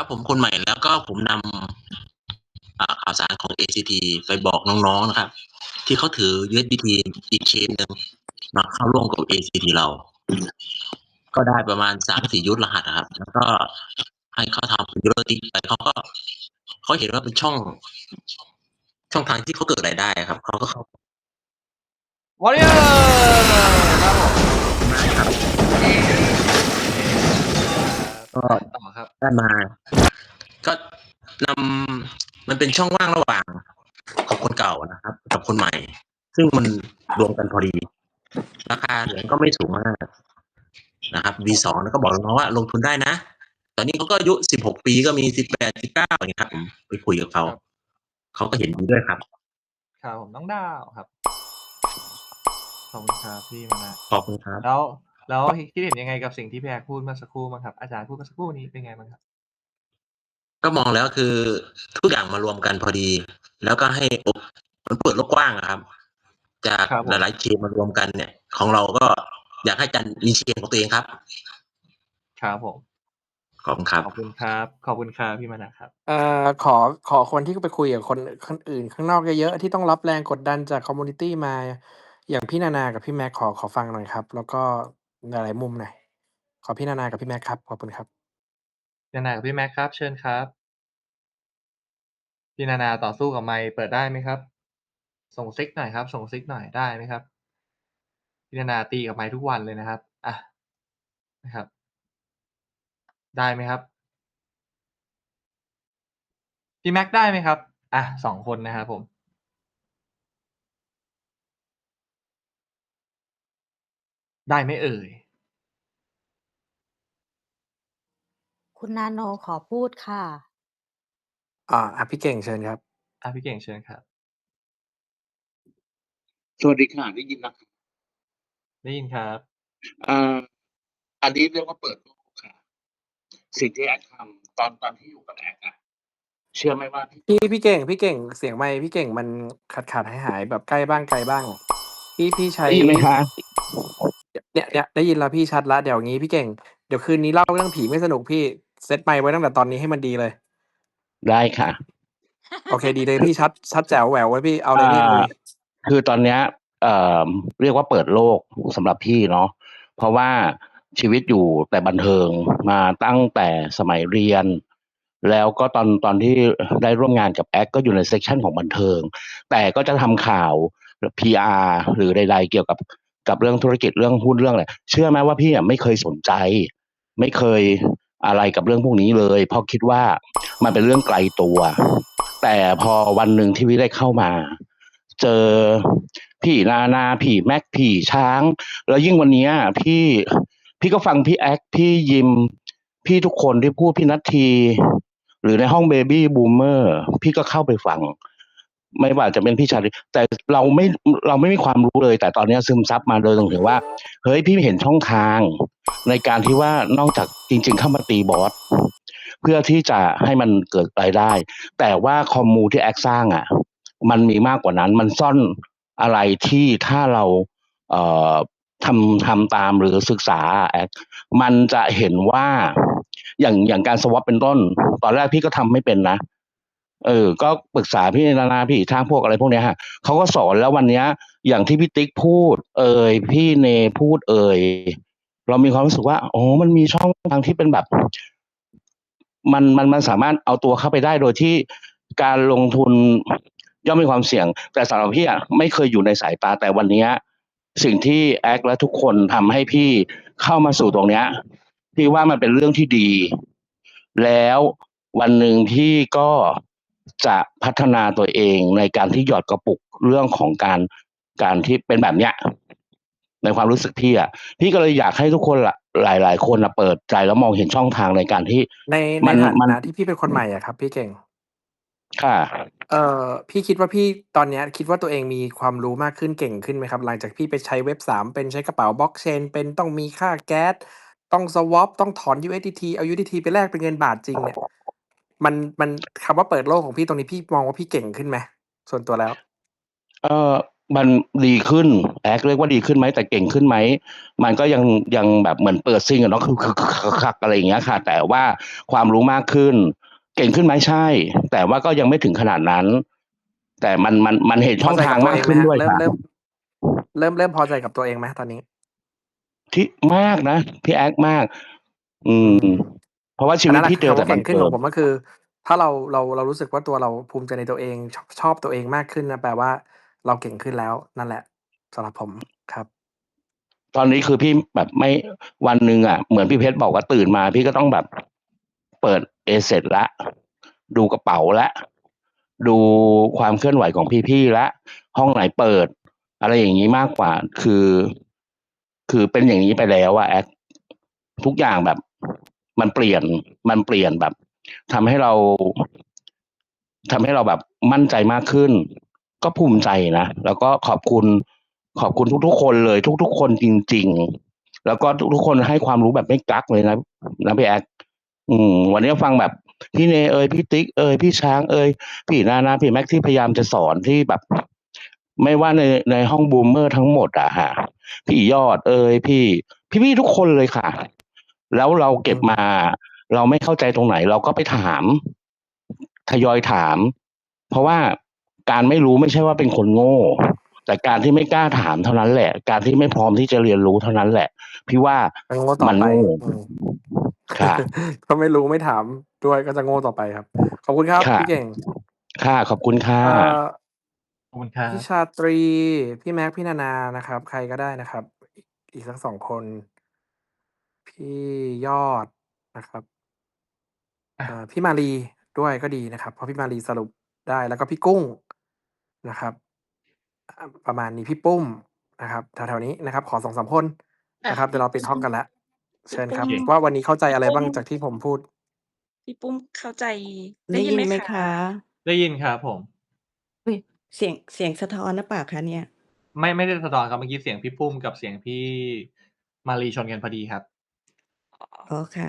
ครับผมคนใหม่แล้วก็ผมนำข่าวสารของ ACT ไปบอกน้องๆนะครับ ที่เขาถือ USDT อีกเชนหนึ่งมาเข้าร่วมกับ ACT เรา ก็ได้ประมาณสามสี่ยุทธรหัสนะครับ แล้วก็ให้เขาทำเป็นยูโรติไปเขาก็เขาเห็นว่าเป็นช่อง ช่องทางที่เขาเกิดรายได้ครับเขาก็เข้าวอริเออร์ครับผมก็ต่อครับ ได้มา ก็นำมันเป็นช่องว่างระหว่างของคนเก่านะครับ กับคนใหม่ ซึ่งมันรวมกันพอดี ราคาเหรียญก็ไม่สูงมากนะครับ V2 แล้วก็บอกน้องๆว่าลงทุนได้นะ ตอนนี้เขาก็อายุ 16 ปีก็มี 18 19อย่างเงี้ยครับผมไปคุยกับเขา เขาก็เห็นดีด้วยครับ ครับผมน้องดาวครับ ขอบคุณครับพี่มานะขอบคุณครับแล้ว แล้วคิดเห็นยังไงกับสิ่งที่พี่แอกพูดเมื่อสักครู่บ้างครับอาจารย์พูดเมื่อสักครู่นี้เป็นไงบ้างครับ ก็มองแล้วคือทุกอย่างมารวมกันพอดี แล้วก็ให้อกมันเปิดโลกกว้างอะครับ จากครับผมหลายๆเชนมารวมกันเนี่ย ของเราก็อยากให้จันมีเชนของตัวเองครับ ครับผมขอบคุณครับขอบคุณครับ ขอบคุณครับพี่มานะครับเอ่อขอขอคนที่ไปคุยกับคนคนอื่นข้างนอกเยอะๆที่ต้องรับแรงกดดันจากคอมมูนิตี้มา อย่างพี่นานากับพี่แม็กขอขอฟังหน่อยครับ แล้วก็ หลาย ๆ มุมหน่อย ขอพี่นานากับพี่แม็กครับ ขอบคุณครับ นานากับพี่แม็กครับ เชิญครับ พี่นานาต่อสู้กับไมค์เปิดได้ไหมครับ ส่งซิกหน่อยครับ ส่งซิกหน่อยได้ไหมครับ พี่นานาตีกับไมค์ทุกวันเลยนะครับ อะ นะครับ ได้ไหมครับ พี่แม็กได้ไหมครับ อะสองคนนะครับผม ได้ไหมเอ่ย คุณนาโนขอพูดค่ะอ่าอะพี่เก่งเชิญครับอะพี่เก่งเชิญครับ สวัสดีค่ะ ได้ยินนะครับ ได้ยินครับอ่าอันนี้เรียกว่าเปิดโลกค่ะ สิ่งที่แอดทำตอน ตอนที่อยู่กับแอดอะ เชื่อไหมว่าที่ พี่ พี่เก่ง พี่เก่ง เสียงไมค์พี่เก่งมันขาดขาดหายหาย ๆ แบบใกล้บ้างไกลบ้าง พี่ พี่ใช้ ได้ยินไหมคะ เนี่ยเนี่ยได้ยินแล้วพี่ชัดละเดี๋ยวงี้พี่เก่ง เดี๋ยวคืนนี้เล่าเรื่องผีไม่สนุกพี่เซตไมค์ไว้ตั้งแต่ตอนนี้ให้มันดีเลย ได้ค่ะ โอเคดีเลยพี่ชัดชัดแจ๋วแหววไว้พี่เอาเลยพี่เอาเลยคือตอนเนี้ยเอ่อเรียกว่าเปิดโลกสำหรับพี่เนาะเพราะว่าชีวิตอยู่แต่บันเทิงมาตั้งแต่สมัยเรียน แล้วก็ตอนตอนที่ได้ร่วมงานกับแอคก็อยู่ในเซกชันของบันเทิง แต่ก็จะทำข่าว PR หรือใดๆเกี่ยวกับ กับเรื่องธุรกิจเรื่องหุ้นเรื่องอะไรเชื่อไหมว่าพี่อะไม่เคยสนใจ ไม่เคยอะไรกับเรื่องพวกนี้เลย เพราะคิดว่ามันเป็นเรื่องไกลตัว แต่พอวันหนึ่งที่วิได้เข้ามา เจอพี่นานาพี่แม็กพี่ช้าง แล้วยิ่งวันนี้พี่พี่ก็ฟังพี่แอคพี่ยิม พี่ทุกคนที่พูดพี่นัทที หรือในห้องเบบี้บูมเมอร์พี่ก็เข้าไปฟัง ไม่ว่าจะเป็นพี่ชาลิแต่เราไม่เราไม่มีความรู้เลย แต่ตอนนี้ซึมซับมาโดยตรงถึงว่า เฮ้ยพี่เห็นช่องทาง ในการที่ว่านอกจากจริง ๆ เข้ามาตีบอสเพื่อที่จะให้มันเกิดรายได้ แต่ว่าคอมมูที่แอคสร้างอะ มันมีมากกว่านั้น มันซ่อนอะไรที่ถ้าเราเอ่อทำทำตามหรือศึกษาแอคมันจะเห็นว่าอย่างอย่างการสวอปเป็นต้น ตอนแรกพี่ก็ทำไม่เป็นนะ เออ ก็ปรึกษาพี่นานาพี่ทางพวกอะไรพวกเนี้ยฮะเขาก็สอนแล้ววันเนี้ย อย่างที่พี่ติ๊กพูด เอ่ยพี่เนพูดเอ่ยเรามีความรู้สึกว่าอ๋อมันมีช่องทางที่เป็นแบบ มันมันมันสามารถเอาตัวเข้าไปได้โดยที่การลงทุนย่อมมีความเสี่ยง แต่สำหรับพี่อะไม่เคยอยู่ในสายตาแต่วันเนี้ย สิ่งที่แอคและทุกคนทำให้พี่เข้ามาสู่ตรงเนี้ย พี่ว่ามันเป็นเรื่องที่ดี แล้ววันหนึ่งพี่ก็ จะพัฒนาตัวเองในการที่หยอดกระปุกเรื่องของการการที่เป็นแบบเนี้ยในความรู้สึกพี่อะพี่ก็เลยอยากให้ทุกคนละหลายๆคนละเปิดใจแล้วมองเห็นช่องทางในการที่ในมัในนฐามันนะที่พี่เป็นคนใหม่อะครับ พี่เก่ง ค่ะ เอ่อพี่คิดว่าพี่ตอนเนี้ยคิดว่าตัวเองมีความรู้มากขึ้นเก่งขึ้นไหมครับ หลังจากพี่ไปใช้เว็บสามเป็นใช้กระเป๋าบล็อกเชนเป็นต้องมีค่าแก๊สต้องสวอปต้องถอน USDT เอา USDT ไปแลกเป็นเงินบาทจริงเนี่ย มันมันคำว่าเปิดโลกของพี่ตรงนี้พี่มองว่าพี่เก่งขึ้นไหมส่วนตัวแล้ว เออมันดีขึ้นแอคเรียกว่าดีขึ้นไหมแต่เก่งขึ้นไหมมันก็ยังยังแบบเหมือนเปิดซิงอะเนาะคือคือขลักอะไรอย่างเงี้ยค่ะ แต่ว่าความรู้มากขึ้น เก่งขึ้นไหมใช่ แต่ว่าก็ยังไม่ถึงขนาดนั้น แต่มันมันมันเห็นช่องทางมากขึ้นด้วยค่ะเริ่มเริ่มเริ่มพอใจกับตัวเองไหมตอนนี้ ที่มากนะพี่แอคมาก อืม เพราะว่าชีอันวิตนั้นแหละพี่คืเจออคำแต่ว่าบัเก่นงขึ้นเทิของงผมก็คือ ถ้าเราเราเรารู้สึกว่าตัวเราภูมิใจในตัวเองชอบชอบตัวเองมากขึ้นนะแปลว่าเราเก่งขึ้นแล้วนั่นแหละสำหรับผมครับ ตอนนี้คือพี่แบบไม่วันหนึ่งอะเหมือนพี่เพชรบอกว่าตื่นมา พี่ก็ต้องแบบเปิดเอเสร็จละ ดูกระเป๋าละดูความเคลื่อนไหวของพี่ๆละ ห้องไหนเปิด อะไรอย่างนี้มากกว่า คือ คือเป็นอย่างนี้ไปแล้วอะแอคทุกอย่างแบบ มันเปลี่ยนมันเปลี่ยนแบบทำให้เราทำให้เราแบบมั่นใจมากขึ้น ก็ภูมิใจนะแล้วก็ขอบคุณ ขอบคุณทุกๆ คนเลย ทุก ๆ คนจริง ๆ แล้วก็ทุกๆคนให้ความรู้แบบไม่กักเลยนะนะพี่แอคอืม วันนี้ฟังแบบพี่เนเอยพี่ติ๊กเอยพี่ช้างเอยพี่นานาพี่แม็กที่พยายามจะสอนที่แบบ ไม่ว่าในในห้องบูมเมอร์ทั้งหมดอะฮะพี่ยอดเอยพี่ พี่ๆทุกคนเลยค่ะ แล้วเราเก็บมา เราไม่เข้าใจตรงไหน เราก็ไปถาม ทยอยถาม เพราะว่าการไม่รู้ไม่ใช่ว่าเป็นคนโง่ แต่การที่ไม่กล้าถามเท่านั้นแหละ การที่ไม่พร้อมที่จะเรียนรู้เท่านั้นแหละ พี่ว่าจะโง่ต่อมันไปโง่อืมค่ะก็ไม่รู้ไม่ถามด้วยก็จะโง่ต่อไปครับ ขอบคุณครับค่ะพี่เก่ง ค่ะ ขอบคุณค่ะเอ่อขอบคุณครับพี่ชาตรี พี่แม็ก พี่นานานะครับ ใครก็ได้นะครับ อีกอีกสักสองคน พี่ยอดนะครับ อะ เอ่อ พี่มารีด้วยก็ดีนะครับ เพราะพี่มารีสรุปได้ แล้วก็พี่กุ้งนะครับ อ่า ประมาณนี้ พี่ปุ้มนะครับ แถว ๆ นี้นะครับ ขอสองสามคนอะ นะครับ เดี๋ยวเราปิดห้องกันแล้วพี่เชิญครับปุ้มว่าวันนี้เข้าใจอะไรพี่ปุ้บ้างมจากที่ผมพูด พี่ปุ้มเข้าใจได้ได้ยิยินนไหไหมมคะ คะ ได้ยินครับผม อุ๊ย เสียงเสียงสะท้อนหรือเปล่าคะเนี่ย ไม่ ไม่ได้สะท้อนครับ เมื่อกี้เสียงพี่ปุ้มกับเสียงพี่มารีชนกันพอดีครับ อ๋อค่ะ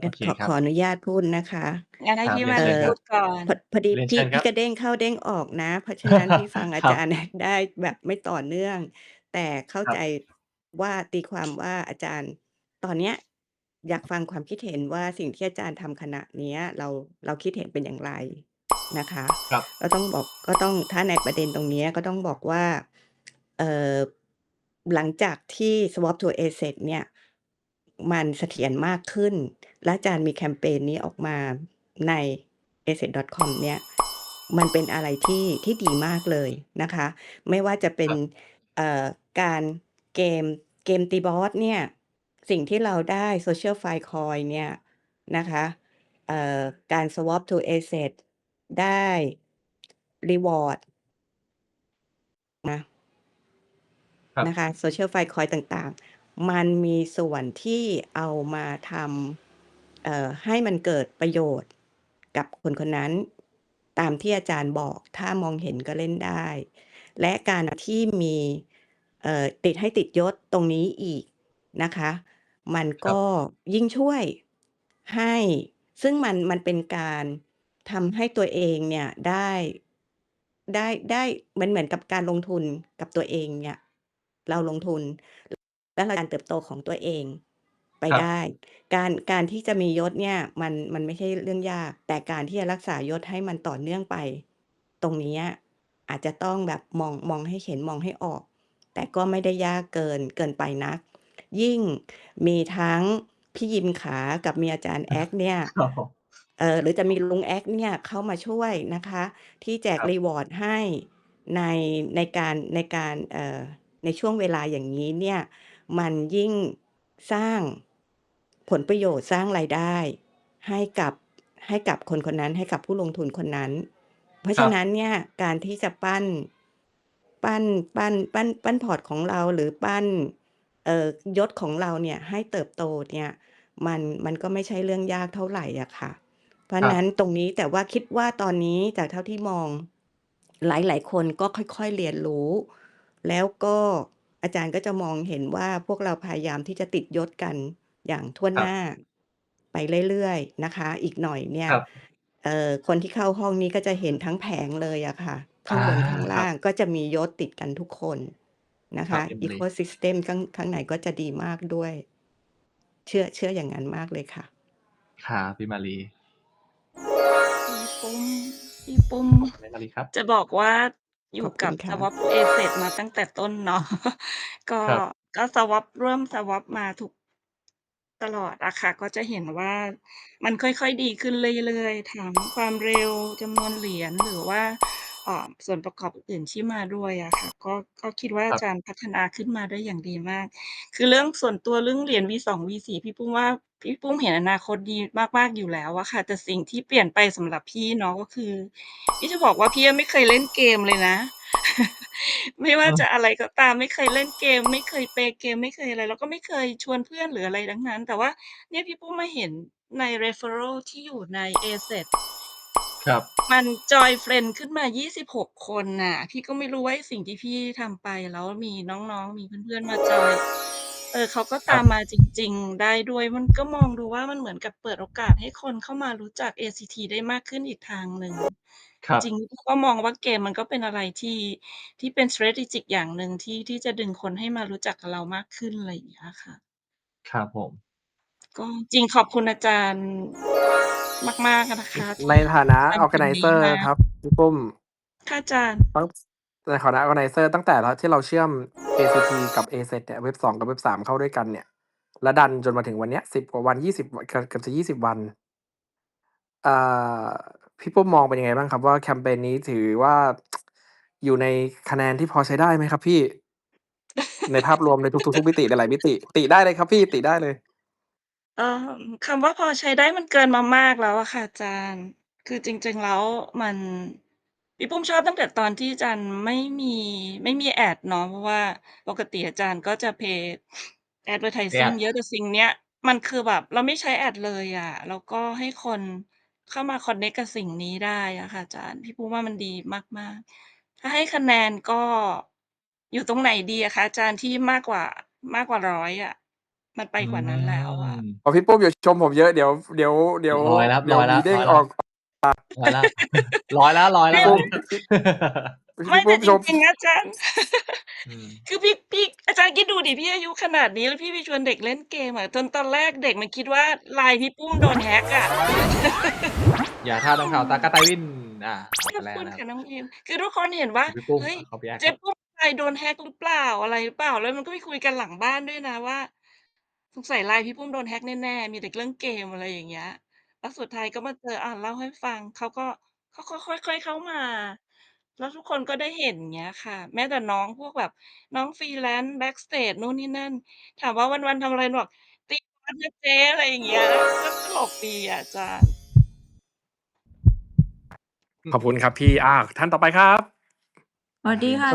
งั้นโอเคขอครับขออนุญาตพูดนะคะ งั้นให้ครับพี่เรียมานเชิรีญครับพูดก่อน พอพอดีเรียนพี่เชิญครับพี่กระเด้งเข้าเด้งออกนะ เพราะฉะนั้นพี่ฟัง อาครับ จารย์ ได้แบบไม่ต่อเนื่อง แต่เข้าครับใจว่าตีความว่าอาจารย์ ตอนเนี้ย อยากฟังความคิดเห็นว่าสิ่งที่อาจารย์ทำขณะเนี้ย เราเราคิดเห็นเป็นอย่างไรนะคะ ครับ ก็ต้องบอกก็ต้องถ้าในประเด็นตรงเนี้ยก็ต้องบอกว่าเอ่อหลังจากที่ Swap to Asset เนี่ย มันเสถียรมากขึ้น และอาจารย์มีแคมเปญนี้ออกมาใน asset.com เนี่ยมันเป็นอะไรที่ที่ดีมากเลยนะคะ ไม่ว่าจะเป็นครับเอ่อการเกมเกมตีบอสเนี่ยสิ่งที่เราได้ Social File Coin เนี่ยนะคะเอ่อการ Swap to Asset ได้ Reward นะครับนะคะ Social File Coin ต่างๆ มันมีส่วนที่เอามาทำเอ่อให้มันเกิดประโยชน์กับคนคนนั้น ตามที่อาจารย์บอก ถ้ามองเห็นก็เล่นได้ และการที่มีเอ่อติดให้ติดยศตรงนี้อีกนะคะ มันครับก็ยิ่งช่วยให้ซึ่งมันมันเป็นการทำให้ตัวเองเนี่ยได้ได้ได้มันเหมือนกับการลงทุนกับตัวเองเนี่ย เราลงทุน แล้วเราการเติบโตของตัวเองไปครับได้ การการที่จะมียศเนี่ยมันมันไม่ใช่เรื่องยาก แต่การที่จะรักษายศให้มันต่อเนื่องไป ตรงเนี้ยอาจจะต้องแบบมองมองให้เห็นมองให้ออก แต่ก็ไม่ได้ยากเกินเกินไปนัก ยิ่งมีทั้งพี่ยิมขากับมีอาจารย์แอ๊กเนี่ยครับผมเอ่อหรือจะมีลุงแอ๊กเนี่ยเข้ามาช่วยนะคะ ที่แจกครับรีวอร์ดให้ในในการในการเอ่อในช่วงเวลาอย่างนี้เนี่ย มันยิ่งสร้างผลประโยชน์สร้างรายได้ ให้กับให้กับคนคนนั้นให้กับผู้ลงทุนคนนั้น เพราะครัฉะบนั้นเนี่ยการที่จะปั้นปั้นปั้นปั้นปั้นพอร์ตของเราหรือปั้นเอ่อยศของเราเนี่ยให้เติบโตเนี่ยมันมันก็ไม่ใช่เรื่องยากเท่าไหร่อะค่ะ เพราะครับนั้นตรงนี้แต่ว่าคิดว่าตอนนี้จากเท่าที่มองหลาย ๆ คนก็ค่อย ๆ เรียนรู้ แล้วก็ อาจารย์ก็จะมองเห็นว่าพวกเราพยายามที่จะติดยศกันอย่างทั่วคหรับน้า ไปเรื่อยๆนะคะ อีกหน่อยเนี่ยครับ เอ่อ คนที่เข้าห้องนี้ก็จะเห็นทั้งแผงเลยอะค่ะ ข้างบนอาข้างครัล่าบงก็จะมียศติดกันทุกคนนะครัคะบพี่มะลิ Ecosystem ข้างข้างในก็จะดีมากด้วย เชื่อเชื่ออย่างงั้นมากเลยค่ะ ครับพี่มาลีพี่ปุ้มพี่ปุ้มแม่มาลีครับ จะบอกว่า อขยู่อบคุกับณค่ะ Swap to Asset มาตั้งแต่ต้นเนาะ ก็ ครับ ก็ Swap ร่วม Swap มาทุก ตลอดอะค่ะ ก็จะเห็นว่า มันค่อย ๆ ดีขึ้นเรื่อย ๆ ทั้งความเร็ว จำนวนเหรียญ หรือว่า อ่าส่วนประกอบอื่น ๆ ที่มาด้วยอะค่ะ ก็ ก็คิดว่าคอารับ จารย์พัฒนาขึ้นมาได้อย่างดีมาก คือเรื่องส่วนตัวเรื่องเหรียญ V2 V4 พี่ปุ้มว่า พี่ปุ้มเห็นอนาคตดีมาก ๆ อยู่แล้วอะค่ะ แต่สิ่งที่เปลี่ยนไปสำหรับพี่เนาะ ก็คือ พี่จะบอกว่าพี่อะไม่เคยเล่นเกมเลยนะ ไม่ว่าเออจะอะไรก็ตาม ไม่เคยเล่นเกม ไม่เคยเปย์เกม ไม่เคยอะไร แล้วก็ไม่เคยชวนเพื่อน หรืออะไรทั้งนั้น แต่ว่าเนี่ยพี่ปุ้มมาเห็นใน Referral ที่อยู่ใน Asset ครับ มันจอยเฟรนด์ขึ้นมา 26 คนน่ะ พี่ก็ไม่รู้ว่าไอ้สิ่งที่พี่ทำไปแล้วมีน้องๆ มีเพื่อนๆ มาจอย เออเขาก็ครัตาบมมาจริงๆ ได้ด้วย มันก็มองดูว่ามันเหมือนกับเปิดโอกาสให้คนเข้ามารู้จัก ACT ได้มากขึ้นอีกทางหนึ่ง ครัจบ ริงๆพี่ก็มองว่าเกมมันก็เป็นอะไรที่ที่เป็น strategic อย่างหนึ่งที่ที่จะดึงคนให้มารู้จักกับเรามากขึ้น อะไรอย่างเงี้ยค่ะ ครับผม ก็จริงขอบคุณอาจารย์มากๆอะนะคะในที่ฐานะทำสิ่งนี้ Organizer มาครับพี่ปุ้มค่ะอาจารย์ตั้งในฐานะ Organizer ตั้งแต่เราที่เราเชื่อม ACT กับ AZ เนี่ยเว็บ2กับเว็บ3เข้าด้วยกันเนี่ยแล้วดันจนมาถึงวันเนี้ย10กว่าวัน20วเกือบเกือบจะ20วันอ่าพี่ปุ้มมองเป็นยังไงบ้างครับว่าแคมเพนนี้ถือว่าอยู่ในคะแนนที่พอใช้ได้ไหมครับพี่?ในภาพรวมในทุกๆทุกมิติหลายๆมิติ ติได้เลยครับพี่ติได้เลย เอ่อ คำว่า พอใช้ได้ มันเกินมามากแล้วอะค่ะอาจารย์คือจริง ๆ แล้วมัน พี่ปุ้มชอบตั้งแต่ตอนที่อาจารย์ไม่มี ไม่มี Ad เนาะ เพราะว่าปกติอาจารย์ก็จะ Pay ไม่ Advertising Ad เยอะ แต่สิ่งเนี้ยมันคือแบบเราไม่ใช้ Ad เลยอะ แล้วก็ให้คนเข้ามาคอนเน็กต์กับสิ่งนี้ได้อะค่ะอาจารย์พี่ปุ้มว่ามันดีมาก ๆ ถ้าให้คะแนนก็ อยู่ตรงไหนดีอะคะอาจารย์ที่มากกว่า มากกว่า 100 อะ มันไปอืกว่านั้นแล้วอะมอ๋อพี่ปุ้มอย่าชมผมเยอะเดี๋ยวเดี๋ยวเดี๋ยวร้อยแล้วเดี๋ยวร้อยแล้มีวเด้งร้อยอแล้วอกร้อยแล้วร้อยแล้วร้อยแล้พี่วปุ้มพี่ไม่พี่แต่ปุ้มจชม ริงๆนะอาจารย์ อืม คือพี่พี่อาจารย์คิดดูดิพี่อายุขนาดนี้แล้วพี่ไปชวนเด็กเล่นเกมอะจนตอนแรกเด็กมันคิดว่า LINE พี่ปุ้มโดน hack อะอย่าท่าน้ำข่าวตากะไตวิน อ่าเอาขไปอบแล้วคุณนะครับค่ะน้องอิมคือทุกคนเห็นว่า พี่ปุ้มเฮ้ย เขา copy hack เจ๊ครับปุ้ม LINE โดน hack หรือเปล่าอะไรหรือเปล่า แล้วมันก็มีคุยกันหลังบ้านด้วยนะว่า สงสัย LINE พี่ปุ้มโดน hack แน่ ๆ มีแต่เรื่องเกม อะไรอย่างเงี้ย แล้วสุดท้ายก็มาเจออาเล่าให้ฟัง เขาก็ เขาก็ค่อย ๆ เข้ามา แล้วทุกคนก็ได้เห็น อย่างเงี้ยค่ะ แม้แต่น้องพวกแบบน้อง Freelance Backstage นู่นนี่นั่น ถามว่าวัน ๆ ทำอะไร บอก ตีบอสนะเจ๊ อะไรอย่างเงี้ย ก็ตลกดีอะอาจารย์ ขอบคุณครับพี่ อา ท่านต่อไปครับ สวัสดีค่ะ